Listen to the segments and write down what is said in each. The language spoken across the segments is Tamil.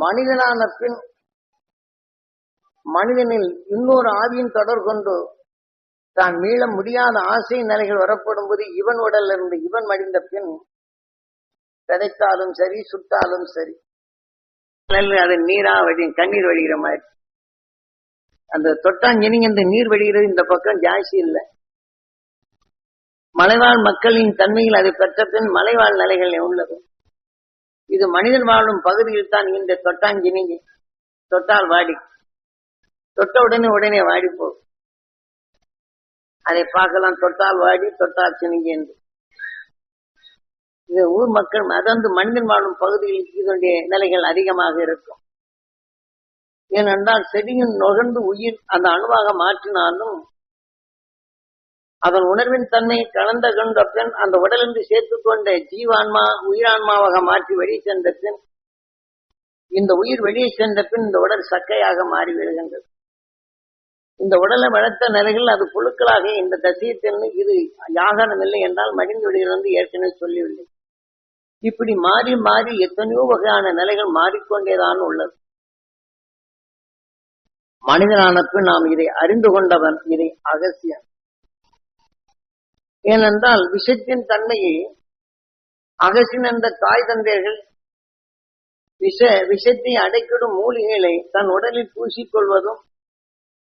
மனிதனான பின் மனிதனில் இன்னொரு ஆவியின் தொடர் கொண்டு தான் மீள முடியாத ஆசை நிலைகள் வரப்படும் போது இவன் உடல்ல இருந்து இவன் மடிந்த பின் விதைத்தாலும் சரி சுட்டாலும் சரி நல்ல அது நீரா வழி கண்ணீர் வழிகிற மாதிரி. அந்த தொட்டாஞ்சினிங்க இந்த நீர் வழிகிறது இந்த பக்கம் ஜாஸ்தி இல்லை. மலைவாழ் மக்களின் தன்மையில் அதை பெற்ற பின் மலைவாழ் நிலைகள் உள்ளது. இது மனிதன் வாழும் பகுதியில் தான் இந்த தொட்டாஞ்சினிங்கி தொட்டால் வாடி. தொட்ட உடனே உடனே வாடி போகும் அதை பார்க்கலாம் தொட்டால் வாடி தொட்டால் சினிங்கி என்று. இது ஊர் மக்கள் அதாவது மனிதன் வாழும் பகுதியில் இதனுடைய நிலைகள் அதிகமாக இருக்கும். ஏனென்றால் செடியின் நுகர்ந்து உயிர் அந்த அணுவாக மாற்றினாலும் அதன் உணர்வின் தன்மையை கலந்த கண்ட பின் அந்த உடலின்றி சேர்த்துக் கொண்ட ஜீவான்மா உயிரான்மாவாக மாற்றி வெளியே சென்ற பின் இந்த உயிர் வெளியே சென்ற பின் இந்த உடல் சக்கையாக மாறி விடுகின்றது இந்த உடலை வளர்த்த நிலையில் அது புழுக்களாக இந்த தசியத்தின் இது யாகனம் இல்லை என்றால் மடிந்து விடுகிறது ஏற்கனவே சொல்லியுள்ளேன் இப்படி மாறி மாறி எத்தனையோ வகையான நிலைகள் மாறிக்கொண்டேதான் உள்ளது. மனிதனான பின் நாம் இதை அறிந்து கொண்டவன் இதை அகசியன். ஏனென்றால் விஷத்தின் தன்மையை அகசின் அந்த தாய் தந்தையர்கள் விஷ விஷத்தை அடைக்கிடும் மூலிகைகளை தன் உடலில் பூசிக்கொள்வதும்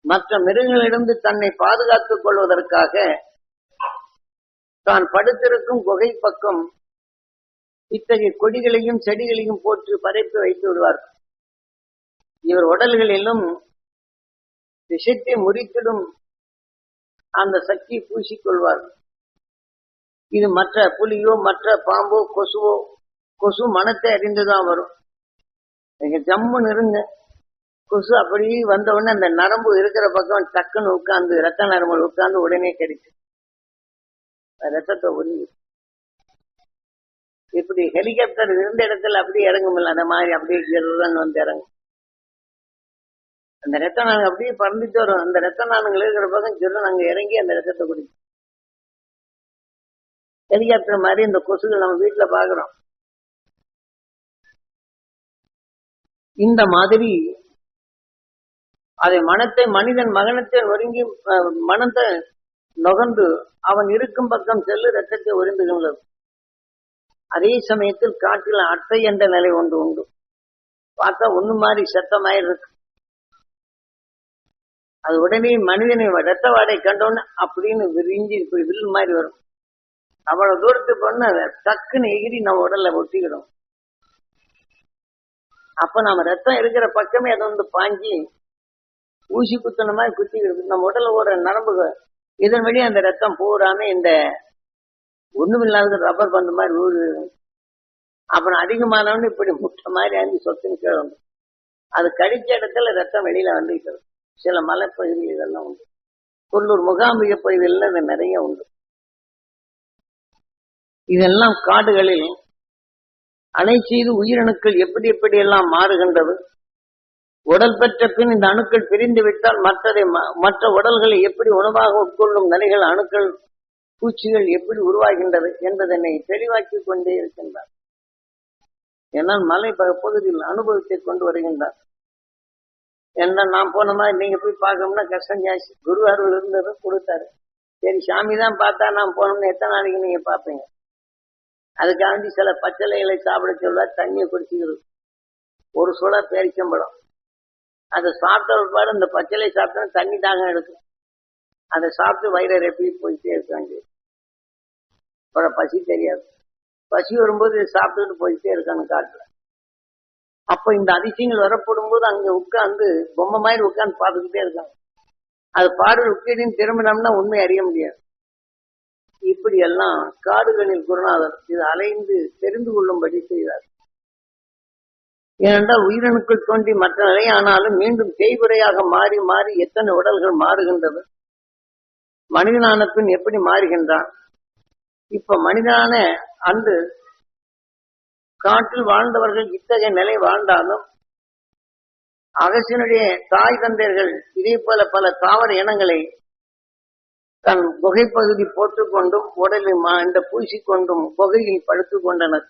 மற்ற மிருகங்களிடந்து தன்னை பாதுகாத்துக் கொள்வதற்காக தான் படுத்திருக்கும் குகை பக்கம் இத்தகைய கொடிகளையும் செடிகளையும் போட்டு பரப்பி வைத்து விடுவார். இவர் உடல்களிலும் விஷத்தை முறித்திடும் அந்த சக்தியை பூசிக்கொள்வார். இது மற்ற புலியோ மற்ற பாம்போ கொசுவோ கொசு மனத்தை அறிந்துதான் வரும். நீங்க ஜம்முன்னு இருங்க. கொசு அப்படியே வந்த உடனே அந்த நரம்பு இருக்கிற பக்கம் டக்குன்னு உட்காந்து ரத்த நரம்பு உட்காந்து உடனே கிடைக்கும். ரத்தத்தை உறிஞ்சி இப்படி ஹெலிகாப்டர் இருந்த இடத்துல அப்படியே இறங்குமில்ல அந்த மாதிரி அப்படியே கிருன்னு வந்து இறங்கும். அந்த ரத்த நாங்க அப்படியே பறந்துட்டு வரும். அந்த ரத்த நானுங்கள் இருக்கிற பக்கம் கிரு நாங்க இறங்கி அந்த ரத்தத்தை குடிக்கும். ஹெலிகாப்டர் மாதிரி இந்த கொசுகள் நம்ம வீட்டுல பாக்குறோம். இந்த மாதிரி அதை மனத்தை மனிதன் மகனத்தை ஒருங்கி மனத்தை நுகர்ந்து அவன் இருக்கும் பக்கம் செல்லு ரத்தத்தை உறிந்துகின்றது அதே சமயத்தில் காற்றில் அட்டை என்ற நிலை ஒன்று உண்டு. பார்த்தா ஒண்ணு மாதிரி சத்தமாயிருக்கு. அது உடனே மனிதனை ரத்த வாடை கண்டோன்னு அப்படின்னு விரிஞ்சு இப்படி வில் மாதிரி வரும். அவ்வளவு தூரத்துக்கு பொண்ணு டக்குன்னு எகிரி நம்ம உடல்ல ஒட்டிக்கிடும். அப்ப நம்ம ரத்தம் இருக்கிற பக்கமே அதை வந்து பாஞ்சி ஊசி குத்துன மாதிரி குத்திக்கிறது நம்ம உடல்ல ஒரு நரம்பு இதன் வழி அந்த ரத்தம் பூராம இந்த ஒண்ணுமில்லாத ரப்பர் பந்து மாதிரி ஊழு அப்புறம் அதிகமானவனு இப்படி முட்டை மாதிரி அஞ்சு சொத்துன்னு கீழே அது கடிச்ச இடத்துல ரத்தம் வெளியில வந்துகிட்டு சில மலைப்பகுதி இதெல்லாம் உண்டு. கொல்லூர் முகாம்பிகை பகுதிகளில் இது நிறைய உண்டு. இதெல்லாம் காடுகளில் அணை செய்து உயிரணுக்கள் எப்படி எப்படி எல்லாம் மாறுகின்றது? உடல் பெற்ற பின் இந்த அணுக்கள் பிரிந்து விட்டால் மற்றதை ம- மற்ற உடல்களை எப்படி உணவாக உட்கொள்ளும் நிலைகள் அணுக்கள் பூச்சிகள் எப்படி உருவாகின்றது என்பதனை தெளிவாக்கிக் கொண்டே இருக்கின்றார். என்னால் மலை ப- பகுதியில் அனுபவத்தை கொண்டு வருகின்றார். என்ன நான் போன மாதிரி நீங்க போய் பார்க்கணும்னா கஷ்டம் ஜாஸ்தி. குரு அருள் இருந்தது கொடுத்தாரு. சரி சாமி தான் பார்த்தா நான் போனோம்னு எத்தனை நாளைக்கு நீங்க பார்ப்பீங்க? அதுக்காண்டி சில பச்சளைகளை சாப்பிட சொல்ல தண்ணியை குடிச்சுக்கிறது ஒரு சுழ பேரிச்சம்பழம். அதை சாப்பிட்ட பாடு இந்த பச்சளை சாப்பிட்டா தண்ணி தாகம் எடுக்கும். அதை சாப்பிட்டு வயிறை ரெப்பி போயிட்டே இருக்காங்க. அப்புறம் பசி தெரியாது. பசி வரும்போது சாப்பிட்டுட்டு போயிட்டே இருக்காங்க காட்டுல. அப்ப இந்த அதிசயங்கள் வரப்படும் போது அங்க உட்காந்து பொம்மை மாதிரி உட்காந்து பார்த்துக்கிட்டே இருக்காங்க. அது பாடல் உட்கேடின்னு திரும்பினோம்னா உண்மை அறிய முடியாது. இப்படி எல்லாம் காடுகளில் குருநாதர் இது அலைந்து தெரிந்து கொள்ளும்படி செய்தார். ஏனென்றால் உயிரணுக்கள் தோன்றி மற்ற நிலை ஆனாலும் மீண்டும் தேய்குறையாக மாறி மாறி எத்தனை உடல்கள் மாறுகின்றது மனிதனான பின் எப்படி மாறுகின்றான்? இப்ப மனிதனான அன்று காட்டில் வாழ்ந்தவர்கள் இத்தகைய நிலை வாழ்ந்தாலும் அகசியனுடைய தாய் தந்தையர்கள் இதே போல பல தாவர இனங்களை தன் குகை பகுதி போட்டுக்கொண்டும் உடலை மா- இந்த பூசிக்கொண்டும் குகையில் படுத்துக் கொண்டனர்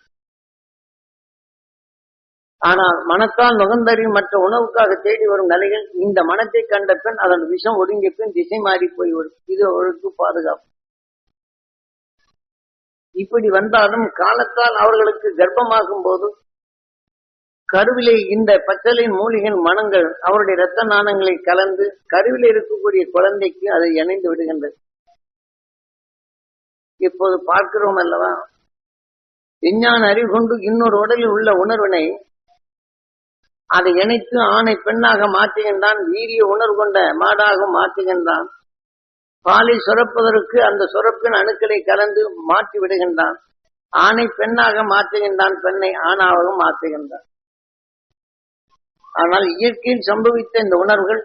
ஆனால் மனத்தால் நுகர்ந்தறியும் மற்ற உணவுக்காக தேடி வரும் நிலையில் இந்த மனத்தை கண்ட பின் அதன் விஷம் ஒடுங்கிய பின் திசை மாறி போய்விடும். இது அவர்களுக்கு பாதுகாப்பு. இப்படி வந்தாலும் காலத்தால் அவர்களுக்கு கர்ப்பமாகும் போது கருவிலே இந்த பச்சலின் மூலிகையின் மனங்கள் அவருடைய இரத்த நாணங்களை கலந்து கருவிலே இருக்கக்கூடிய குழந்தைக்கு அதை இணைந்து விடுகின்றது. இப்போது பார்க்கிறோம் அல்லவா? விஞ்ஞான அறிவு கொண்டு இன்னொரு உடலில் உள்ள உணர்வினை அதை இணைத்து ஆணை பெண்ணாக மாற்றுகின்றான் வீரிய உணர்வு கொண்ட மாடாக மாற்றுகின்றான் பாலை சுரப்பதற்கு அந்த சுரப்பின் அணுக்களை கலந்து மாற்றி விடுகின்றான் ஆணை பெண்ணாக மாற்றுகின்றான் பெண்ணை ஆணாகவும் மாற்றுகின்றான். ஆனால் இயற்கையில் சம்பவித்த இந்த உணர்வுகள்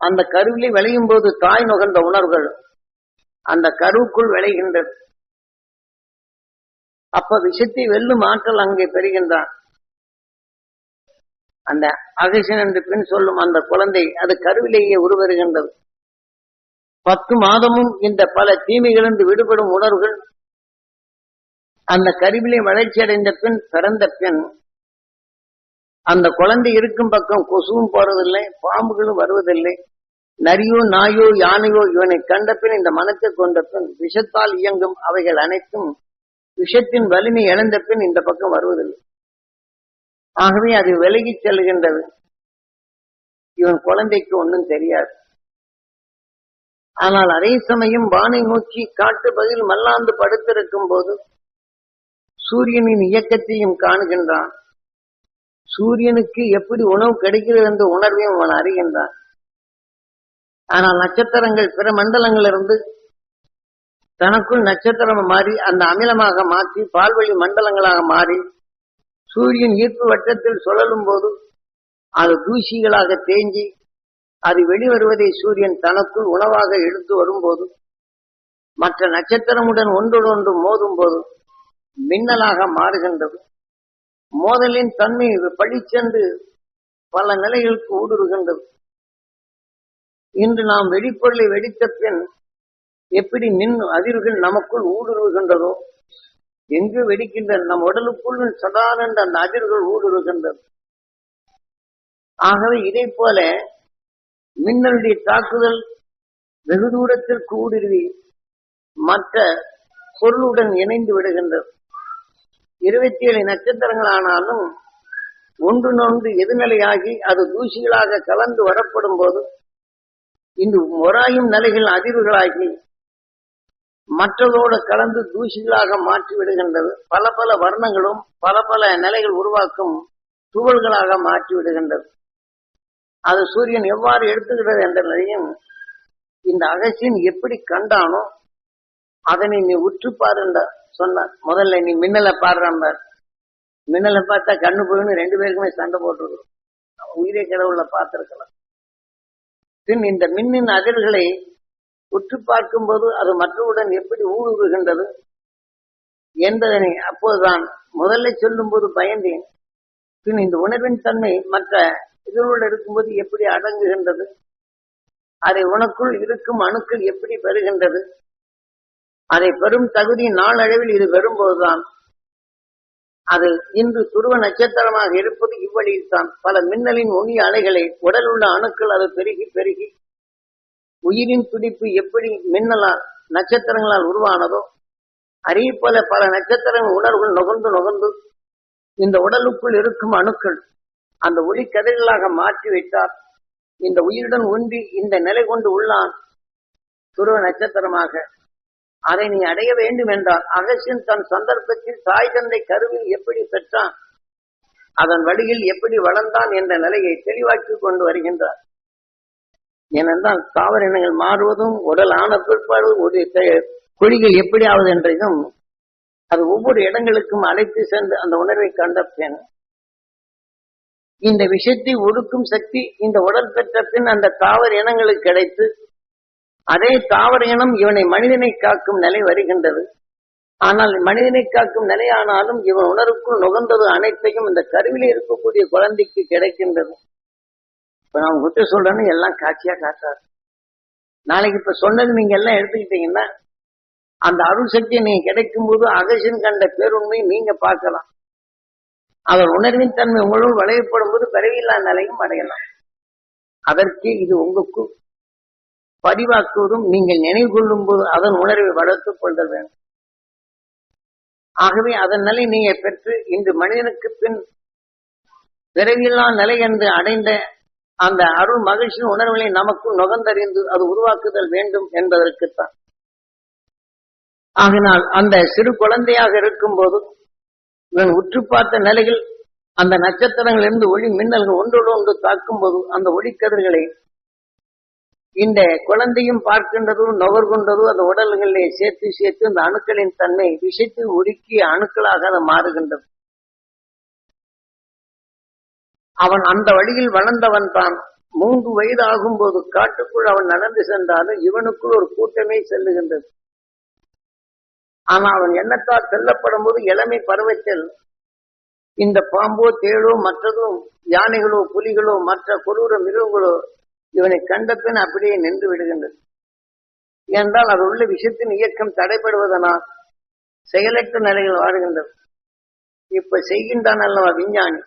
அந்த கருவிலே விளையும் போது தாய் நுகர்ந்த உணர்வுகள் அந்த கருவுக்குள் விளைகின்றது அப்ப விஷத்தை வெல்லும் ஆற்றல் அங்கே பெறுகின்றான். அந்த அகசின் என்று பின் சொல்லும் அந்த குழந்தை அது கருவிலேயே உருவருகின்றது பத்து மாதமும் இந்த பல தீமைகளிலிருந்து விடுபடும் உணர்வுகள் அந்த கருவிலே வளர்ச்சி அடைந்த பின் பிறந்த பின் அந்த குழந்தை இருக்கும் பக்கம் கொசுவும் போறதில்லை பாம்புகளும் வருவதில்லை. நரியோ நாயோ யானையோ இவனை கண்டபின் இந்த மனத்தை கொண்ட பின் விஷத்தால் இயங்கும் அவைகள் அனைத்தும் விஷத்தின் வலிமை இழந்த பின் இந்த பக்கம் வருவதில்லை. ஆகவே அது விலகி செல்கின்றது. இவன் குழந்தைக்கு ஒன்றும் தெரியாது. ஆனால் அதே சமயம் வானை நோக்கி காட்டு பதில் மல்லாந்து படுத்திருக்கும் போது சூரியனின் இயக்கத்தையும் காணுகின்றான். சூரியனுக்கு எப்படி உணவு கிடைக்கிறது என்ற உணர்வையும் அவன் அறிகின்றான். ஆனால் நட்சத்திரங்கள் பிற மண்டலங்களிலிருந்து தனக்குள் நட்சத்திரம் மாறி அந்த அமிலமாக மாற்றி பால்வழி மண்டலங்களாக மாறி சூரியன் ஈர்ப்பு வட்டத்தில் சுழலும் போது அது தூசிகளாக தேஞ்சி அது வெளிவருவதை சூரியன் தனக்குள் உணவாக எடுத்து வரும்போது மற்ற நட்சத்திரமுடன் ஒன்றோடு ஒன்று மோதும் போது மின்னலாக மாறுகின்றது. மோதலின் தன்மை பழிச்சென்று பல நிலைகளுக்கு ஊடுருகின்றது. இன்று நாம் வெடிப்பொருளை வெடித்த பின் எப்படி மின் அதிர்வுகள் நமக்குள் ஊடுருவுகின்றதோ எங்கு வெடிக்கின்றன நம் உடலுக்குள் சதானந்த அந்த அதிர்வுகள் ஊடுருகின்றது. ஆகவே இதை போல மின்னலுடைய தாக்குதல் வெகு தூரத்திற்கு ஊடுருவி மற்ற பொருளுடன் இணைந்து விடுகின்றது. இருபத்தி ஏழு நட்சத்திரங்கள் ஆனாலும் ஒன்று நொன்று எதிர்நிலையாகி அது தூசிகளாக கலந்து வரப்படும் போது இந்த ஒராயும் நிலைகள் அதிர்வுகளாகி மற்றதோடு கலந்து தூசிகளாக மாற்றி விடுகின்றது பல பல வர்ணங்களும் பல பல நிலைகள் உருவாக்கும் துகள்களாக மாற்றி விடுகின்றது அது சூரியன் எவ்வாறு எடுத்துக்கிறது என்ற நிலையும் இந்த அகசியன் எப்படி கண்டானோ அதனை நீ உற்று பாருன்ற சொன்னார். முதல்ல நீ மின்னலை பாடுறாம்பார் மின்னலை பார்த்தா கண்ணு போயின்னு ரெண்டு பேருக்குமே சண்டை போட்டுருக்கோம் உயிரை கடவுள பார்த்திருக்கலாம். பின் இந்த மின்னின் அதிர்களை உற்று பார்க்கும்போது அது மற்றவுடன் எப்படி ஊடுருகின்றது என்பதனை அப்போதுதான் முதல்ல சொல்லும் போது பயந்தேன். பின் இந்த உணர்வின் தன்மை மற்ற இதனோடு இருக்கும்போது எப்படி அடங்குகின்றது? அதை உனக்குள் இருக்கும் அணுக்கள் எப்படி பெறுகின்றது? அதை பெறும் தகுதி நாளடைவில் இது பெறும்போதுதான். அது இன்று துருவ நட்சத்திரமாக இருப்பது இவ்வழியில்தான் பல மின்னலின் ஒளி அலைகளை உடல் உள்ள அணுக்கள் அது பெருகி பெருகி உயிரின் துடிப்பு எப்படி மின்னலால் நட்சத்திரங்களால் உருவானதோ அதே போல பல நட்சத்திரங்கள் உணர்வுகள் நுகர்ந்து நுகர்ந்து இந்த உடலுக்குள் இருக்கும் அணுக்கள் அந்த ஒளி கதிர்களாக மாற்றி வைத்தார். இந்த உயிருடன் ஒன்றி இந்த நிலை கொண்டு உள்ளான் துருவ நட்சத்திரமாக. அதை நீ அடைய வேண்டும் என்றால் அகசியன் தன் சந்தர்ப்பத்தில் தாய் தந்தை கருவில் எப்படி பெற்றான்? அதன் வழியில் எப்படி வளர்ந்தான் என்ற நிலையை தெளிவாக்கி கொண்டு வருகின்றார். ஏனென்றால் தாவர இனங்கள் மாறுவதும் உடல் ஆன பிற்பாடு ஒரு கொடிகள் எப்படி ஆவது என்றதும் அது ஒவ்வொரு இடங்களுக்கும் அழைத்து சென்று அந்த உணர்வை கண்ட பின் இந்த விஷயத்தை ஒடுக்கும் சக்தி இந்த உடல் பெற்ற பின் அந்த தாவர இனங்களுக்கு கிடைத்து அதே தாவர இனம் இவனை மனிதனை காக்கும் நிலை வருகின்றது. ஆனால் மனிதனை காக்கும் நிலையானாலும் இவன் உணர்வுக்குள் நுகர்ந்தது அனைத்தையும் இந்த கருவில இருக்கக்கூடிய குழந்தைக்கு கிடைக்கின்றது. இப்ப நான் குற்ற சொல்றேன்னு எல்லாம் காட்சியா காட்டாரு நாளைக்கு இப்ப சொன்னது நீங்க எல்லாம் எடுத்துக்கிட்டீங்கன்னா அந்த அருள் சக்தி நீங்க கிடைக்கும் போது அகசின் கண்ட பேருண்மை நீங்க பார்க்கலாம். அவர் உணர்வின் தன்மை உங்களுள் வளையப்படும் போது பிறவியில்லா நிலையும் அடையலாம். அதற்கே இது உங்களுக்கு பதிவாக்குவதும் நீங்கள் நினைவு கொள்ளும் போது அதன் உணர்வை வளர்த்துக் கொள்ள வேண்டும். ஆகவே அதன் நிலை நீங்க பெற்று இன்று மனிதனுக்கு பின் பிறவில்லா நிலை என்று அடைந்த அந்த அருள் மகிழ்ச்சியின் உணர்வுகளை நமக்கு நுகர்ந்தறிந்து அது உருவாக்குதல் வேண்டும் என்பதற்குத்தான். ஆகினால் அந்த சிறு குழந்தையாக இருக்கும் போது இவன் உற்று பார்த்த நிலையில் அந்த நட்சத்திரங்களிலிருந்து ஒளி மின்னல்கள் ஒன்றோடு ஒன்று தாக்கும் போது அந்த ஒளிக்கதிர்களை இந்த குழந்தையும் பார்க்கின்றதும் நுகர்கின்றதும் அந்த உடல்களிலே சேர்த்து சேர்த்து அந்த அணுக்களின் தன்மை விஷத்தை உருக்கிய அணுக்களாக அது மாறுகின்றது. அவன் அந்த வழியில் வளர்ந்தவன் தான். மூன்று வயது ஆகும்போது காட்டுக்குள் அவன் நடந்து சென்றாலும் இவனுக்குள் ஒரு கூட்டமே செல்லுகின்றது. ஆனா அவன் எண்ணத்தால் செல்லப்படும் போது இளமை பருவத்தில் இந்த பாம்போ தேளோ மற்றதும் யானைகளோ புலிகளோ மற்ற கொடூர மிருகங்களோ இவனை கண்டபின் அப்படியே நின்று விடுகின்றது. என்றால் அது உள்ள விஷயத்தின் இயக்கம் தடைபடுவதனால் செயலற்ற நிலையில் வாடுகின்றது இப்ப செய்கின்றான் அல்லவா விஞ்ஞானி?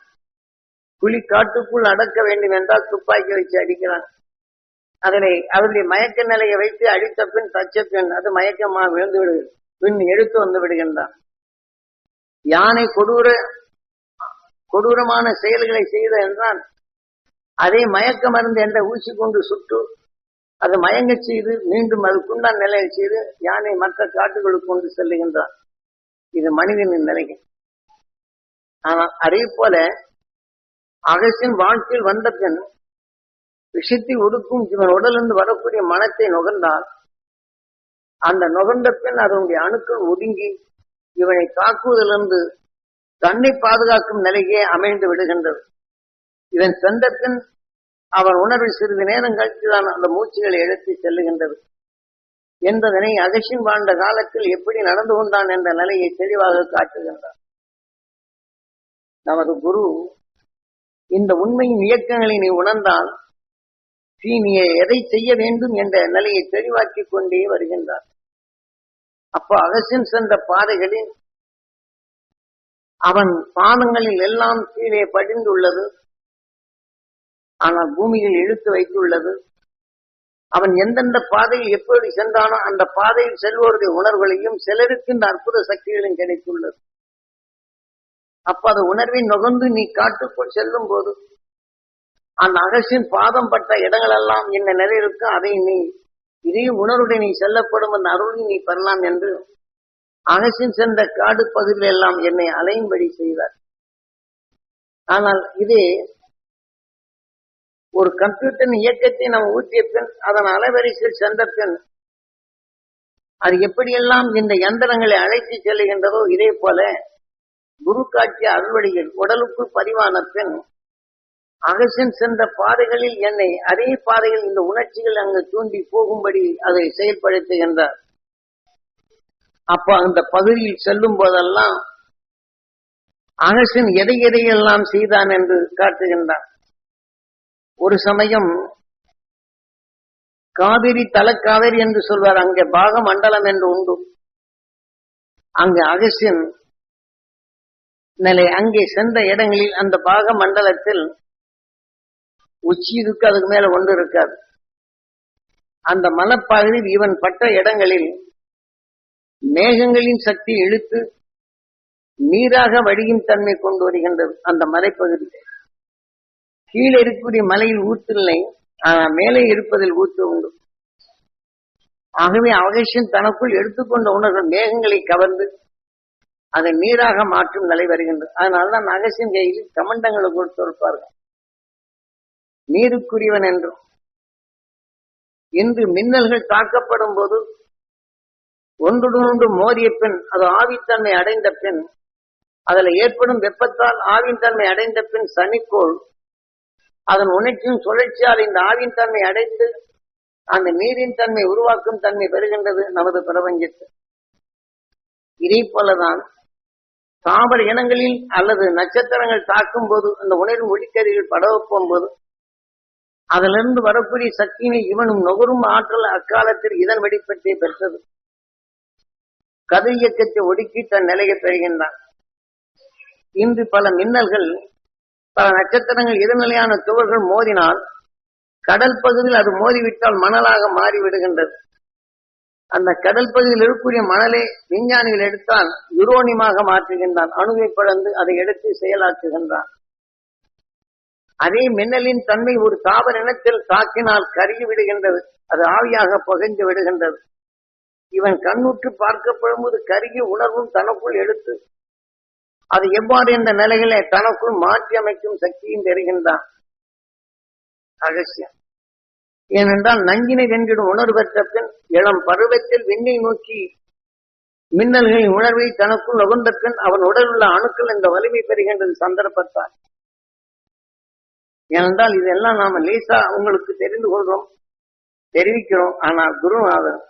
புலி காட்டுக்குள் அடக்க வேண்டும் என்றால் துப்பாக்கி வச்சு அடிக்கிறான். அதனை அவருடைய மயக்க நிலையை வைத்து அடித்த பின் தச்ச பின் அது மயக்கமா விழுந்து விடுகிறது. பின் எடுத்து வந்து விடுகின்றான். யானை கொடூர கொடூரமான செயல்களை செய்த என்றான் அதே மயக்க மருந்து என்ற ஊசி கொண்டு சுட்டு அது மயங்க செய்து மீண்டும் அதுக்குண்டான நிலையை செய்து யானை மற்ற காட்டுகளுக்கு கொண்டு செல்லுகின்றான். இது மனிதனின் நிலைக்கு ஆனால் அதே போல அகசின் வாழ்க்கையில் வந்த பின் விஷத்தை ஒடுக்கும் இவன் உடலிருந்து வரக்கூடிய மனத்தை நுகர்ந்தால் அந்த நுகர்ந்த பின் அதனுடைய அணுக்கள் ஒதுங்கி இவனை தாக்குவதிலிருந்து தன்னை பாதுகாக்கும் நிலையே அமைந்து விடுகின்றது. இவன் சென்ற பின் அவன் உணர்வில் சிறிது நேரம் கழித்துதான் அந்த மூச்சுகளை எழுத்தி செல்லுகின்றது. என்பதனை அகசின் வாழ்ந்த காலத்தில் எப்படி நடந்து கொண்டான் என்ற நிலையை தெளிவாக காட்டுகின்றார். நமது குரு இந்த உண்மையின் இயக்கங்களை நீ உணர்ந்தால் நீ எதை செய்ய வேண்டும் என்ற நிலையை தெளிவாக்கிக் கொண்டே வருகின்றார். அப்போ அகசின் சென்ற பாதைகளில் அவன் பாதங்களில் எல்லாம் கீழே படிந்துள்ளது. ஆனால் பூமியில் இழுத்து வைத்துள்ளது. அவன் எந்தெந்த பாதையில் எப்படி சென்றானோ அந்த பாதையில் செல்வோருடைய உணர்வுகளையும் சிலருக்கு இந்த அற்புத சக்திகளும் கிடைத்துள்ளது. அப்ப அது உணர்வை நுகர்ந்து நீ காட்டுக்குள் செல்லும் போது அந்த அகசின் பாதம் பட்ட இடங்களெல்லாம் என்ன நிலை இருக்கு அதை நீ இதையும் உணர்வுடன் நீ செல்லப்படும் அந்த அருளை நீ பெறலாம் என்று அகசின் சென்ற காடு பகுதியில் எல்லாம் என்னை அலையும்படி செய்தார். ஆனால் இதே ஒரு கம்ப்யூட்டர் இயக்கத்தை நாம் ஊற்றிய பின் அதன் அலைவரிசையில் சென்ற பின் அது எப்படியெல்லாம் இந்த யந்திரங்களை அழைத்து செல்லுகின்றதோ இதே போல குரு காட்சி அருள்வழியில் உடலுக்குள் பதிவான பின் அகசின் சென்ற பாதைகளில் என்னை அதே பாதையில் இந்த உணர்ச்சிகள் அங்கு தூண்டி போகும்படி அதை செயல்படுத்துகின்றார். அப்ப அந்த பகுதியில் செல்லும் போதெல்லாம் அகசின் எதை எதையெல்லாம் செய்தான் என்று காட்டுகின்றான் ஒரு சமயம் காவிரி தலக்காவிரி என்று சொல்வார். அங்கே பாக மண்டலம் என்று உண்டு. அங்கு அகசின் நிலை. அங்கே சென்ற இடங்களில் அந்த பாக மண்டலத்தில் உச்சி இருக்கு அதுக்கு மேல ஒன்று இருக்காது. அந்த மலப்பகுதியில் இவன் பட்ட இடங்களில் மேகங்களின் சக்தி இழுத்து நீராக வடியும் தன்மை கொண்டு வருகின்றது அந்த மலைப்பகுதி கீழே இருக்கக்கூடிய மலையில் ஊத்தில்லை ஆனால் மேலே இருப்பதில் ஊத்து உண்டு. ஆகவே அவகேஷன் தனக்குள் எடுத்துக்கொண்ட உணர்வு மேகங்களை கவர்ந்து அதை நீராக மாற்றும் நிலை வருகின்றது. அதனால்தான் அகசின் கையில் கமண்டங்களை கொடுத்திருப்பார்கள் நீருக்குரியவன் என்றும் இன்று மின்னல்கள் தாக்கப்படும் போது ஒன்றுடன் ஒன்று மோதிய பின் அது ஆவித்தன்மை அடைந்த பின் அதில் ஏற்படும் வெப்பத்தால் ஆவின் தன்மை அடைந்த பின் சனிக்கோள் அதன் உணர்ச்சியும் சுழற்சியால் இந்த ஆவின் தன்மை அடைந்து அந்த நீரின் தன்மை உருவாக்கும் தன்மை பெறுகின்றது நமது பிரபஞ்சத்தில். இதே போலதான் தாவர இனங்களில் அல்லது நட்சத்திரங்கள் தாக்கும் போது அந்த உணர்வு ஒளிக்கதிர்கள் படவப்போம் போது அதிலிருந்து வரக்கூடிய சக்தியினை இவனும் நுகரும் ஆற்றல் அக்காலத்தில் இதன் வெளிப்பட்டே பெற்றது. கதிர் இயக்கத்தை ஒடுக்கி தன் நிலையை பெறுகின்றான். இன்று பல மின்னல்கள் பல நட்சத்திரங்கள் எதிர்நிலையான சுவர்கள் மோதினால் கடல் பகுதியில் அது மோதிவிட்டால் மணலாக மாறிவிடுகின்றது. அந்த கடல் பகுதியில் இருக்கக்கூடிய மணலை விஞ்ஞானிகள் எடுத்தால் யுரோனியமாக மாற்றுகின்றான். அணுவை பிளந்து அதை எடுத்து செயலாக்குகின்றான் அதே மின்னலின் தன்மை ஒரு தாவர இனத்தில் தாக்கினால் கருகி விடுகின்றது. அது ஆவியாக புகைந்து விடுகின்றது. இவன் கண்ணுற்று பார்க்கப்படும்போது கருகி உணர்வும் தனக்குள் எடுத்து அது எவ்வாறு என்ற நிலைகளை தனக்குள் மாற்றி அமைக்கும் சக்தியும் தெரிகின்றான் அகசியம். ஏனென்றால் நஞ்சினை வென்றிடும் உணர்வு பெற்ற பின் இளம் பருவத்தில் விண்ணை நோக்கி மின்னல்களின் உணர்வை தனக்குள் நுகர்ந்த பின் அவன் உடல் உள்ள அணுக்கள் இந்த வலிமை பெறுகின்றது சந்தர்ப்பத்தால். ஏனென்றால் இதெல்லாம் நாம லேசா உங்களுக்கு தெரிந்து கொள்றோம் தெரிவிக்கிறோம். ஆனால் குருநாதன்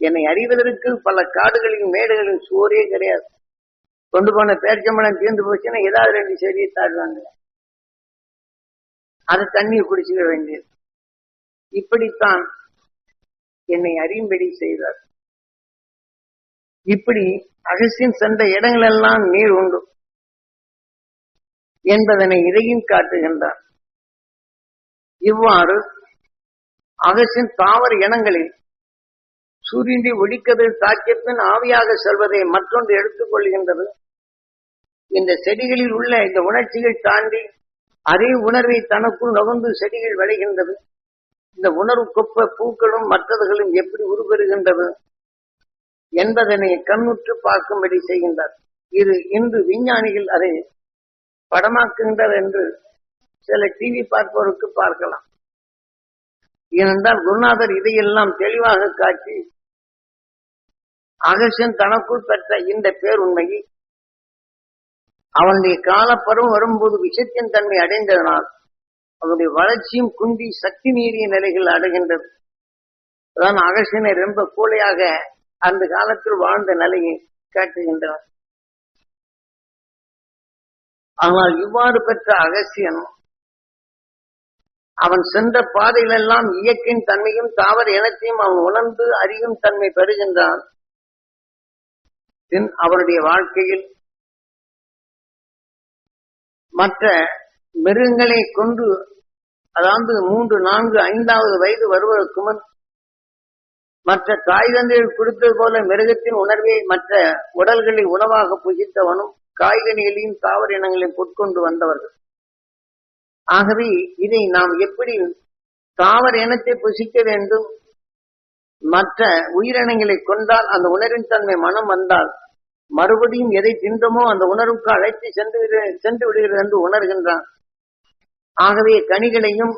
என்னை அறிவதற்கு பல காடுகளின் மேடுகளின் சுவரே கிடையாது. கொண்டு போன பேர்ச்சம்பளம் தீர்ந்து போச்சுன்னா ஏதாவது ரெண்டு செடியை தாடுவாங்க அது தண்ணியை குடிச்சுக்க வேண்டியது. இப்படித்தான் என்னை அறியும்படி செய்தார். இப்படி அகசியம் சென்ற இடங்களெல்லாம் நீர் உண்டு. என்பதனை இதையும் காட்டுகின்றார். இவ்வாறு அகசின் தாவர இனங்களில் சூரியனை ஒழிக்கதில் தாக்கியத்தின் ஆவியாக செல்வதை மற்றொன்று எடுத்துக் கொள்கின்றது. இந்த செடிகளில் உள்ள இந்த உணர்ச்சிகள் தாண்டி அதே உணர்வை தனக்குள் நுகர்ந்து செடிகள் விளைகின்றது. இந்த உணர்வு கொப்ப பூக்களும் மற்றதுகளும் எப்படி உருப்பெறுகின்றது என்பதனை கண்ணுற்று பார்க்கும்படி செய்கின்றார். இது இன்று விஞ்ஞானிகள் அதை படமாக்குகின்றார் என்று சில டிவி பார்ப்பவருக்கு பார்க்கலாம். ஏனென்றால் குருநாதர் இதையெல்லாம் தெளிவாக காட்டி அகசன் தனக்குள் பெற்ற இந்த பேருண்மையை அவனுடைய காலப்பருவம் வரும்போது விஷத்தின் தன்மை அடைந்ததனால் அவனுடைய வளர்ச்சியும் குந்தி சக்தி மீறிய நிலைகள் அடைகின்றது. அதான் அகசியனை ரொம்ப கூலையாக அந்த காலத்தில் வாழ்ந்த நிலையை காட்டுகின்றனர் ஆனால் இவ்வாறு பெற்ற அகசியன் அவன் சென்ற பாதையிலெல்லாம் இயற்கையின் தன்மையும் தாவர இனத்தையும் அவன் உணர்ந்து அறியும் தன்மை பெறுகின்றான். பின் அவனுடைய வாழ்க்கையில் மற்ற மிருகங்களை கொண்டு அதாவது மூன்று நான்கு ஐந்தாவது வயது வருவதற்கு முன் மற்ற காய்கனிகள் கொடுத்தது போல மிருகத்தின் உணர்வை மற்ற உடல்களை உணவாக புகித்தவனும் காய்கனிகளையும் தாவர இனங்களையும் உட்கொண்டு வந்தவர்கள். ஆகவே இதை நாம் எப்படி தாவர இனத்தை புசிக்க வேண்டும்? மற்ற உயிரினங்களை கொண்டால் அந்த உணர்வின் தன்மை மனம் வந்தால் மறுபடியும் எதை தின்றமோ அந்த உணர்வுக்கு அழைத்து சென்று சென்று விடுகிறது என்று உணர்கின்றான். ஆகவே கனிகளையும்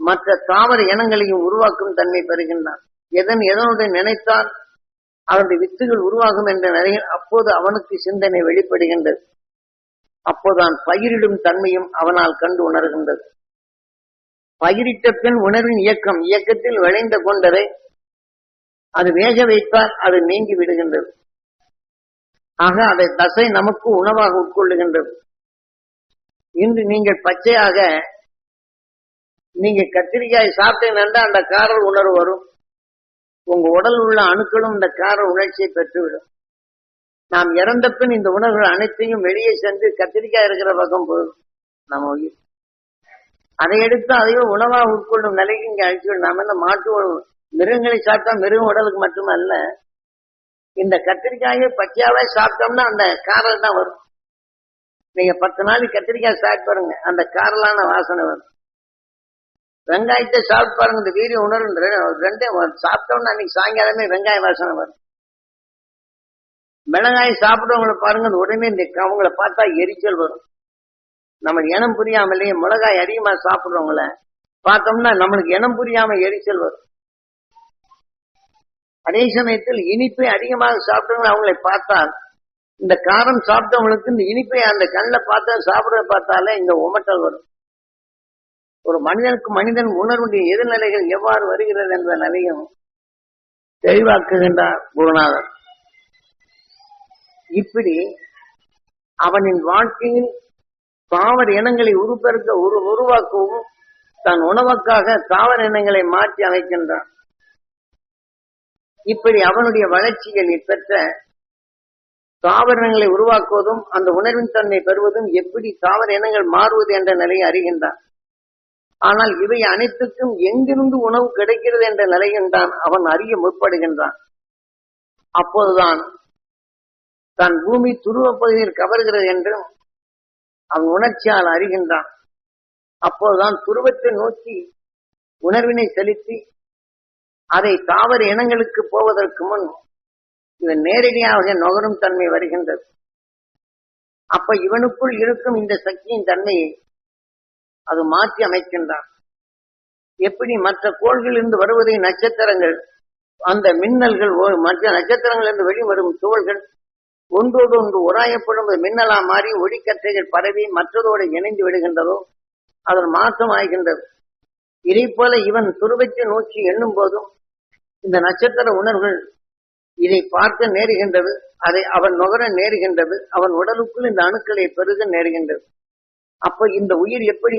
மற்ற தாவர இனங்களையும் உருவாக்கும் தன்மை பெறுகின்றான். எதன் எதனுடன் நினைத்தால் அவனுடைய வித்துகள் உருவாகும் என்ற நிலையில் அப்போது அவனுக்கு சிந்தனை வெளிப்படுகின்றது. அப்போதான் பயிரிடும் தன்மையும் அவனால் கண்டு உணர்கின்றது. பயிரிட்ட பின் உணர்வின் இயக்கம் இயக்கத்தில் விளைந்த கொண்டதை அது வேக வைத்தால் அது நீங்கி விடுகின்றது. ஆக அதை தசை நமக்கு உணவாக உட்கொள்ளுகின்றது. இன்று நீங்கள் பச்சையாக நீங்க கத்திரிக்காய் சாப்பிட்டீங்கன்னா அந்த காரல் உணர்வு வரும். உங்க உடல் உள்ள அணுக்களும் இந்த கார உணர்ச்சியை பெற்றுவிடும். நாம் இறந்த பின் இந்த உணர்வுகள் அனைத்தையும் வெளியே சென்று கத்திரிக்காய் இருக்கிற பக்கம் போதும் நம்ம உயிர். அதை எடுத்து அதையும் உணவாக உட்கொள்ளும் நிலைக்கு இங்கே அழிச்சு நாம என்ன மாட்டு மிருகங்களை சாப்பிட்டா மிருகம் உடலுக்கு மட்டுமல்ல இந்த கத்திரிக்காயை பச்சையாவே சாப்பிட்டோம்னா அந்த காரல் தான் வரும். நீங்க பத்து நாளைக்கு கத்திரிக்காய் சாப்பிட்டு பாருங்க அந்த காரலான வாசனை வரும். வெங்காயத்தை சாப்பிட்டு பாருங்க இந்த வீரிய உணர்வு ரெ- ரெண்டே சாப்பிட்டோம்னா அன்னைக்கு சாயங்காலமே வெங்காய வாசனை வரும். மிளகாய் சாப்பிடுறவங்களை பாருங்க உடனே இந்த அவங்கள பார்த்தா எரிச்சல் வரும். நம்ம இனம் புரியாமலேயே மிளகாய் அதிகமா சாப்பிடுறவங்கள பார்த்தோம்னா நம்மளுக்கு இனம் புரியாம எரிச்சல் வரும். அதே சமயத்தில் இனிப்பை அதிகமாக சாப்பிட்டவங்க அவங்களை பார்த்தால் இந்த காரம் சாப்பிட்டவங்களுக்கு இந்த இனிப்பை அந்த கண்ணில் பார்த்தா சாப்பிட பார்த்தாலே இந்த உமட்டல் வரும். ஒரு மனிதனுக்கு மனிதன் உணர்வுடைய எதிர்நிலைகள் எவ்வாறு வருகிறது என்ற நிலையும் தெளிவாக்குகின்றார் குருநாதன் இப்படி அவனின் வாழ்க்கையில் தாவர இனங்களை உருப்பெருக்க உரு உருவாக்கவும் தன் உணவுக்காக தாவர இனங்களை மாற்றி அமைக்கின்றான். இப்படி அவனுடைய வளர்ச்சிகளில் பெற்ற தாவரங்களை உருவாக்குவதும் அந்த உணர்வின் தன்மை பெறுவதும் எப்படி தாவர இனங்கள் மாறுவது என்ற நிலையை அறிகின்றான். ஆனால் இவை அனைத்துக்கும் எங்கிருந்து உணவு கிடைக்கிறது என்ற நிலையில்தான் அவன் அறிய முற்படுகின்றான். அப்போதுதான் தன் பூமி துருவ பகுதியில் கவர்கிறது என்றும் அவன் உணர்ச்சியால் அறிகின்றான். அப்போதுதான் துருவத்தை நோக்கி உணர்வினை செலுத்தி அதை தாவர இனங்களுக்கு போவதற்கு முன் இவன் நேரடியாக நுகரும் தன்மை வருகின்றது. அப்ப இவனுக்குள் இருக்கும் இந்த சக்தியின் தன்மையை அது மாற்றி அமைக்கின்றான். எப்படி மற்ற கோள்களிலிருந்து வருவதை நட்சத்திரங்கள் அந்த மின்னல்கள் ஓ- மற்ற நட்சத்திரங்களிலிருந்து வெளிவரும் துகள்கள் ஒன்றோடு ஒன்று உராயப்படும் மின்னலா மாறி ஒளிக்கற்றைகள் பரவி மற்றதோடு இணைந்து விடுகின்றதோ அதன் மாற்றம் ஆகின்றது இதை போல இவன் துருவத்தை நோக்கி எண்ணும் போதும் இந்த நட்சத்திர உணர்வுகள் இதை பார்க்க நேருகின்றது. அதை அவன் நுகர நேருகின்றது. அவன் உடலுக்குள் இந்த அணுக்களை பெருக நேருகின்றது. அப்ப இந்த உயிர் எப்படி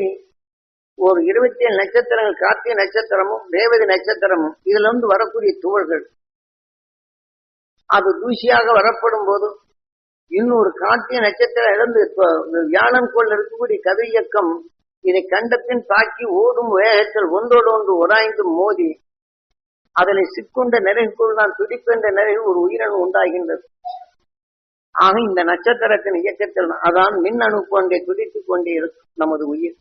ஒரு இருபத்தி ஏழு நட்சத்திரங்கள் கார்த்திகை நட்சத்திரமும் தேவதை நட்சத்திரமும் இதுல இருந்து வரக்கூடிய துகள்கள் அது தூசியாக வரப்படும் போது இன்னொரு கார்த்திகை நட்சத்திரம் இழந்து வியாழன் கோள் இருக்கக்கூடிய கதை இயக்கம் இதை கண்டத்தின் தாக்கி ஓடும் வேகத்தில் ஒன்றோடு ஒன்று உராய்ந்து மோதி அதனை சிக்குண்ட நிறைவுக்குள் தான் துடிப்பென்ற நிறைவு ஒரு உயிரணு உண்டாகின்றது. ஆக இந்த நட்சத்திரத்தின் இயக்கத்தில் அதான் மின் அணு கொண்டே துடித்துக் கொண்டே இருக்கும் நமது உயிர்.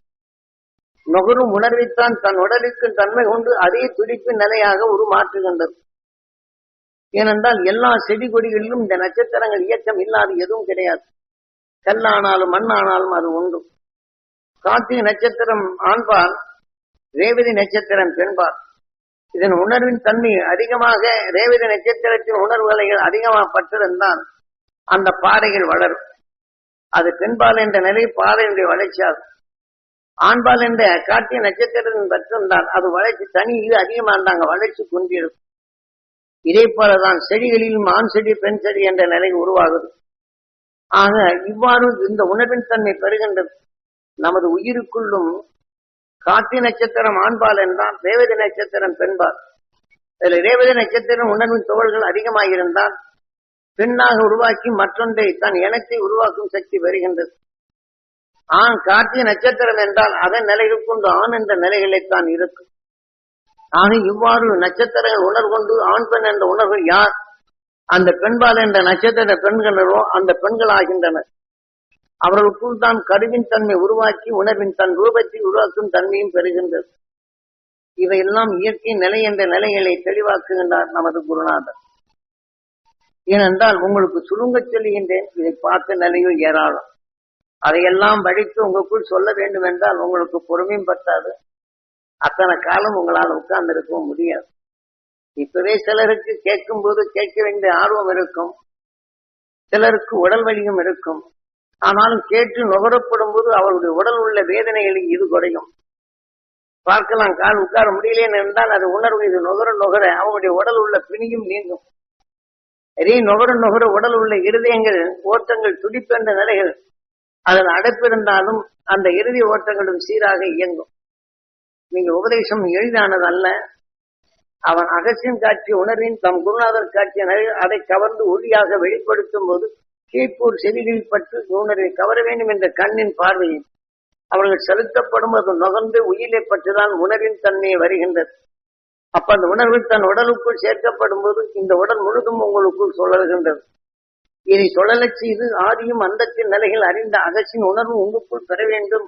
நுகரும் உணர்வைத்தான் தன் உடலுக்கு தன்மை கொண்டு அதே துடிப்பின் நிலையாக உருமாற்றுகின்றது. ஏனென்றால் எல்லா செடி கொடிகளிலும் இந்த நட்சத்திரங்கள் இயக்கம் இல்லாத எதுவும் கிடையாது. கல்லானாலும் மண்ணானாலும் அது உண்டு கார்த்திகை நட்சத்திரம் ஆண்பால் ரேவதி நட்சத்திரம் பெண்பால். இதன் உணர்வின் தன்மை அதிகமாக ரேவதி நட்சத்திரத்தின் உணர்வுகளை அதிகமாக பற்றிருந்தால் அந்த பாறைகள் வளரும். அது பெண்பால் என்ற நிலை பாறையினுடைய வளர்ச்சியாகும். ஆண்பால் என்ற கார்த்திகை நட்சத்திரத்தின் பற்றிருந்தால் அது வளர்ச்சி தனி இது அதிகமாக இருந்தாங்க வளர்ச்சி குன்றியிருக்கும். இதே போலதான் செடிகளிலும் ஆண் செடி பெண் செடி என்ற நிலை உருவாகுது. ஆக இவ்வாறு இந்த உணர்வின் தன்மை பெறுகின்றது. நமது உயிருக்குள்ளும் கார்த்தி நட்சத்திரம் ஆண்பால் என்றால் ரேவதி நட்சத்திரம் பெண்பால். இதுல ரேவதி நட்சத்திரம் உணர்வின் தோல்கள் அதிகமாக இருந்தால் பெண்ணாக உருவாக்கி மற்றொன்றை தன் இனத்தை உருவாக்கும் சக்தி வருகின்றது ஆண் கார்த்திகை நட்சத்திரம் என்றால் அதன் நிலையில் கொண்டு ஆண் என்ற நிலைகளைத்தான் இருக்கும். ஆக இவ்வாறு நட்சத்திரங்கள் உணர்கொண்டு ஆண் பெண் என்ற உணர்வு யார்? அந்த பெண்பால் என்ற நட்சத்திர பெண்களோ அந்த பெண்கள் ஆகின்றனர் அவர்களுக்குள் தான் கருவின் தன்மை உருவாக்கி உணர்வின் தன் ரூபத்தை உருவாக்கும் தன்மையும் பெறுகின்றது. இவையெல்லாம் இயற்கையின் நிலை என்ற நிலைகளை தெளிவாக்குகின்றார் நமது குருநாதர். ஏனென்றால் உங்களுக்கு சுருங்கச் சொல்லுகின்றேன் இதை பார்த்த நிலையில் ஏராளம். அதையெல்லாம் படித்து உங்களுக்குள் சொல்ல வேண்டும் என்றால் உங்களுக்கு பொறுமையும் பற்றாது அத்தனை காலம் உங்களால் உட்கார்ந்து இருக்கவும் முடியாது. இப்பவே சிலருக்கு கேட்கும் போது கேட்க வேண்டிய ஆர்வம் இருக்கும். சிலருக்கு உடல் வலியும் இருக்கும். ஆனாலும் கேட்டு நுகரப்படும் போது அவருடைய உடல் உள்ள வேதனைகளுக்கு இது குறையும். பார்க்கலாம் கால் உட்கார முடியலேன்னு இருந்தால் அது உணர்வு இது நுகர நுகர அவனுடைய உடல் உள்ள பிணியும் நீங்கும். இதே நுகர நுகர உடல் உள்ள இருதயங்கள் ஓட்டங்கள் துடிப்பென்ற நிலைகள் அதில் அடைப்பிருந்தாலும் அந்த இறுதி ஓட்டங்களும் சீராக இயங்கும். நீங்க உபதேசம் எளிதானது அல்ல. அவன் அகசியம் காட்சிய உணர்வின் தம் குருநாதர் காட்சிய அதை கவர்ந்து உறுதியாக வெளிப்படுத்தும் போது கீழ்ப்பூர் செவிகளில் பட்டு உணர்வை கவர வேண்டும் என்ற கண்ணின் பார்வையில் அவர்கள் செலுத்தப்படும் அது நுகர்ந்து உயிரை பற்றிதான் உணர்வின் தன்மையை வருகின்றது. அப்ப அந்த உணர்வு தன் உடலுக்குள் சேர்க்கப்படும் போது இந்த உடல் முழுதும் உங்களுக்குள் சுழல்கின்றது. இதை சுழலச் செய்து ஆதியும் அந்தத்தின் நிலைகள் அறிந்த அகசின் உணர்வு உங்களுக்குள் பெற வேண்டும்.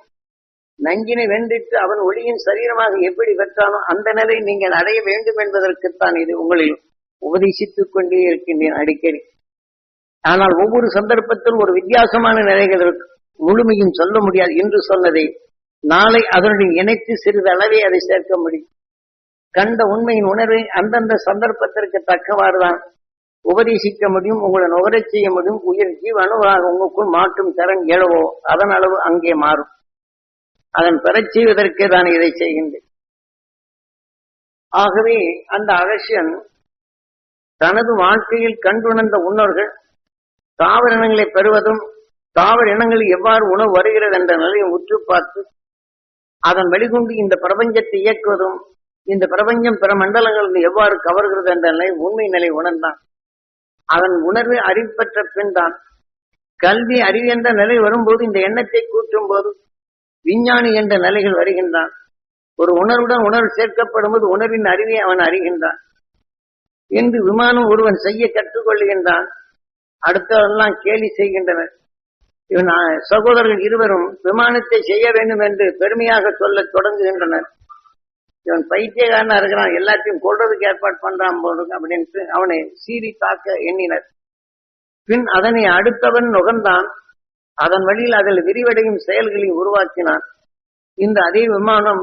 நஞ்சினை வென்றிட்டு அவன் ஒளியின் சரீரமாக எப்படி பெற்றாலும் அந்த நிலை நீங்கள் அடைய வேண்டும் என்பதற்குத்தான் இது உங்களில் உபதேசித்துக் கொண்டே இருக்கின்றேன் அடிக்கடி. ஆனால் ஒவ்வொரு சந்தர்ப்பத்தில் ஒரு வித்தியாசமான நிலைகள் இருக்கு. முழுமையும் சொல்ல முடியாது என்று சொன்னதை நாளை அதனுடன் இணைத்து சிறிது அளவே அதை சேர்க்க முடியும். கண்ட உண்மையின் உணர்வை அந்தந்த சந்தர்ப்பத்திற்கு தக்கவாறுதான் உபதேசிக்க முடியும் உங்களை நுகரச் செய்ய முடியும். உயிர் ஜீவ அணுவாக உங்களுக்குள் மாற்றும் திறன் எழவோ அதன் அளவு அங்கே மாறும். அதன் பெறச் செய்வதற்கே தான் இதை செய்கின்றேன். ஆகவே அந்த அகசியன் தனது வாழ்க்கையில் கண்டுணர்ந்த உணர்வுகள் தாவர இனங்களை பெறுவதும் தாவர இனங்களில் எவ்வாறு உணவு வருகிறது என்ற நிலையை உற்று பார்த்து அதன் வெளிகொண்டு இந்த பிரபஞ்சத்தை இயக்குவதும் இந்த பிரபஞ்சம் பிற மண்டலங்களில் எவ்வாறு கவர்கிறது என்ற நிலை உண்மை நிலை உணர்ந்தான். அதன் உணர்வு அறிவு பெற்ற பின் தான் கல்வி அறிவு என்ற நிலை வரும்போது இந்த எண்ணத்தை கூற்றும் போது விஞ்ஞானி என்ற நிலைகள் வருகின்றான். ஒரு உணர்வுடன் உணர்வு சேர்க்கப்படும் போது உணர்வின் அறிவை அவன் அறிகின்றான். என்று விமானம் ஒருவன் செய்ய கற்றுக்கொள்கின்றான். அடுத்தவரெல்லாம் கேலி செய்கின்றனர். இவன் சகோதரர்கள் இருவரும் விமானத்தை செய்ய வேண்டும் என்று பெருமையாக சொல்ல தொடங்குகின்றனர். இவன் பைத்தியக்காரனா இருக்கிறான் எல்லாத்தையும் கொள்றதுக்கு ஏற்பாடு பண்றான் போடுங்க அப்படின்ட்டு அவனை சீறி தாக்க எண்ணினர். பின் அதனை அடுத்தவன் நுகர்ந்தான். அதன் வழியில் அதில் விரிவடையும் செயல்களை உருவாக்கினான். இந்த அதே விமானம்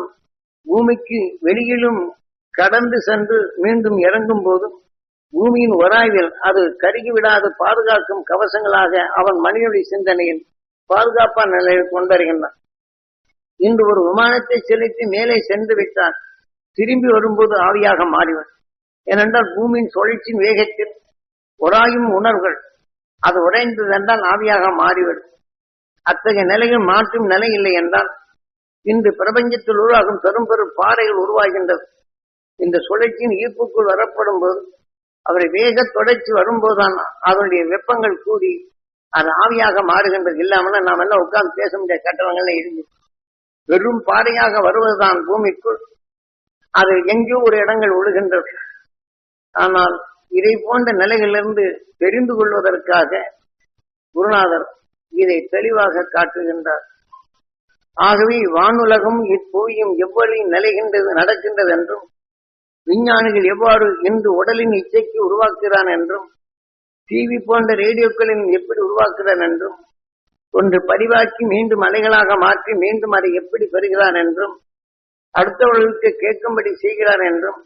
பூமிக்கு வெளியிலும் கடந்து சென்று மீண்டும் இறங்கும் போதும் பூமியின் வராய்வில் அது கருகி விடாது பாதுகாக்கும் கவசங்களாக அவன் மனிதனுடைய சிந்தனையில் பாதுகாப்பான நிலையில் கொண்டருகின்றான் இன்று ஒரு விமானத்தை செலுத்தி மேலே சென்று விட்டான். திரும்பி வரும்போது ஆவியாக மாறிவன். ஏனென்றால் பூமியின் சுழற்சியின் வேகத்தில் உராயும் உணர்வுகள் அது உடைந்தது என்றால் ஆவியாக மாறிவிடும். அத்தகைய நிலையில் மாற்றும் நிலை இல்லை என்றால் இன்று பிரபஞ்சத்தில் உருவாகும் பெரும் பெரும் பாறைகள் உருவாகின்றது இந்த சுழற்சியின் ஈர்ப்புக்குள் வரப்படும் போது அவரை வேக தொடர்ச்சி வரும்போதுதான் அதனுடைய வெப்பங்கள் கூடி அது ஆவியாக மாறுகின்றது. இல்லாமல் நாம் என்ன உட்கார்ந்து பேச முடியாத கட்டணங்கள்ல இருந்து வெறும் பாறையாக வருவதுதான் பூமிக்குள். அது எங்கேயோ ஒரு இடங்கள் ஒழுகின்றது. ஆனால் இதை போன்ற நிலையிலிருந்து தெரிந்து கொள்வதற்காக குருநாதர் இதை தெளிவாக காட்டுகின்றார். ஆகவே வானுலகம் இப்பூயும் எவ்வளவு நிலைகின்றது நடக்கின்றது என்றும் விஞ்ஞானிகள் எவ்வாறு இன்று உடலின் இச்சைக்கு உருவாக்குகிறான் என்றும் டிவி போன்ற ரேடியோக்களின் எப்படி உருவாக்குகிறான் என்றும் ஒன்று பதிவாக்கி மீண்டும் அலைகளாக மாற்றி மீண்டும் அதை எப்படி பெறுகிறான் என்றும் அடுத்தவர்களுக்கு கேட்கும்படி செய்கிறான் என்றும்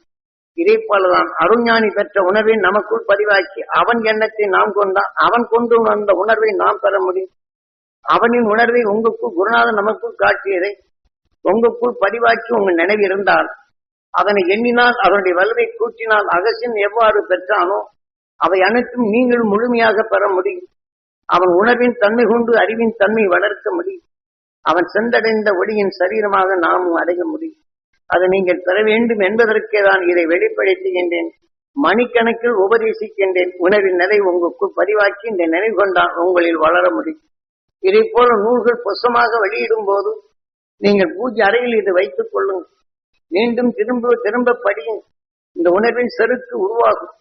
இதே போலதான் அருஞானி பெற்ற உணர்வை நமக்குள் பதிவாக்கி அவன் எண்ணத்தை நாம் கொண்டான் அவன் கொண்டு வந்த உணர்வை நாம் பெற முடியும். அவனின் உணர்வை உங்களுக்குள் குருநாதன் நமக்குள் காட்டியதை உங்களுக்குள் பதிவாக்கி உங்கள் நினைவு இருந்தால் அதனை எண்ணினால் அதனுடைய வலுவை கூட்டினால் அகசின் எவ்வாறு பெற்றானோ அவை அனைத்தும் நீங்கள் முழுமையாக பெற முடியும். அவன் உணர்வின் தன்மை கொண்டு அறிவின் தன்மை வளர்க்க முடியும். அவன் சென்றடைந்த ஒளியின் சரீரமாக நாமும் அடைய முடியும். அதை நீங்கள் பெற வேண்டும் என்பதற்கே தான் இதை வெளிப்படுத்துகின்றேன். மணிக்கணக்கில் உபதேசிக்கின்றேன். உணவின் நிலை உங்களுக்கு பதிவாக்கி இந்த நினைவு கொண்டான் உங்களில் வளர முடியும். இதை போல நூல்கள் பொசமாக வெளியிடும் போது நீங்கள் பூஜை அறையில் இது வைத்துக் கொள்ளுங்கள். மீண்டும் திரும்ப திரும்ப படியும். இந்த உணர்வின் செருக்கு உருவாகும்.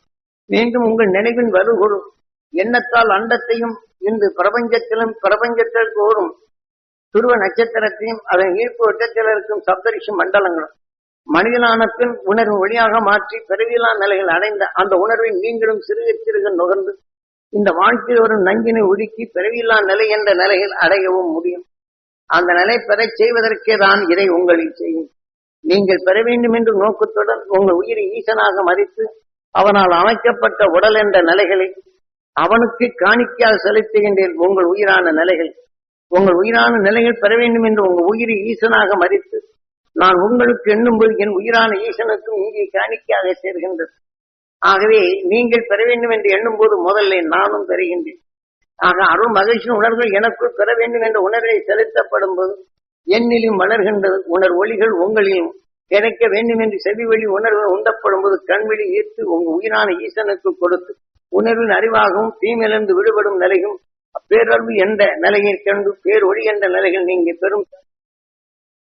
மீண்டும் உங்கள் நினைவின் வலுகொடும் எண்ணத்தால் அண்டத்தையும் இன்று பிரபஞ்சத்திலும் பிரபஞ்சத்தில் தோறும் துருவ நட்சத்திரத்தையும் அதன் ஈர்ப்பு வட்டத்தில் இருக்கும் சப்தரிஷி மண்டலங்களும் மனிதனான பின் உணர்வு வழியாக மாற்றி பிறவிலா நிலையில் அடைந்த அந்த உணர்வை நீங்களும் சிறுக சிறுக நுகர்ந்து இந்த வாழ்க்கையில் வரும் நஞ்சினை ஒடுக்கி பிறவில்லா நிலை என்ற நிலையில் அடையவும் முடியும். அந்த நிலை பெறச் செய்வதற்கே தான் இதை உங்களில் செய்யும். நீங்கள் பெற வேண்டும் என்று நோக்கத்துடன் உங்கள் உயிரை ஈசனாக மறித்து அவனால் அமைக்கப்பட்ட உடல் என்ற நிலைகளை அவனுக்கு காணிக்கையாக செலுத்துகின்றேன். உங்கள் உயிரான நிலைகள். உங்கள் உயிரான நிலைகள் பெற வேண்டும் என்று உங்கள் உயிரை ஈசனாக மறித்து நான் உங்களுக்கு எண்ணும்போது என் உயிரான ஈசனுக்கும் இங்கே காணிக்கையாக சேர்கின்றது ஆகவே நீங்கள் பெற வேண்டும் என்று எண்ணும்போது முதல்ல நானும் பெறுகின்றேன். ஆக அருள் மகிழ்ச்சியின் உணர்வு எனக்குள் பெற வேண்டும் என்ற உணர்வை செலுத்தப்படும் போது என்னிலும் வளர்கின்றது உணர் ஒளிகள் உங்களிலும் கிடைக்க வேண்டும் என்று செவி வழி உணர்வு உண்டப்படும் போது கண்வெளி ஈர்த்து உங்கள் உயிரான ஈசனுக்கு கொடுத்து உணர்வின் அறிவாகவும் தீமையிலிருந்து விடுபடும் நிலையும் பேரறிவு என்ற நிலையை கண்டு பேரொழி என்ற நிலைகள் நீங்கள் பெரும்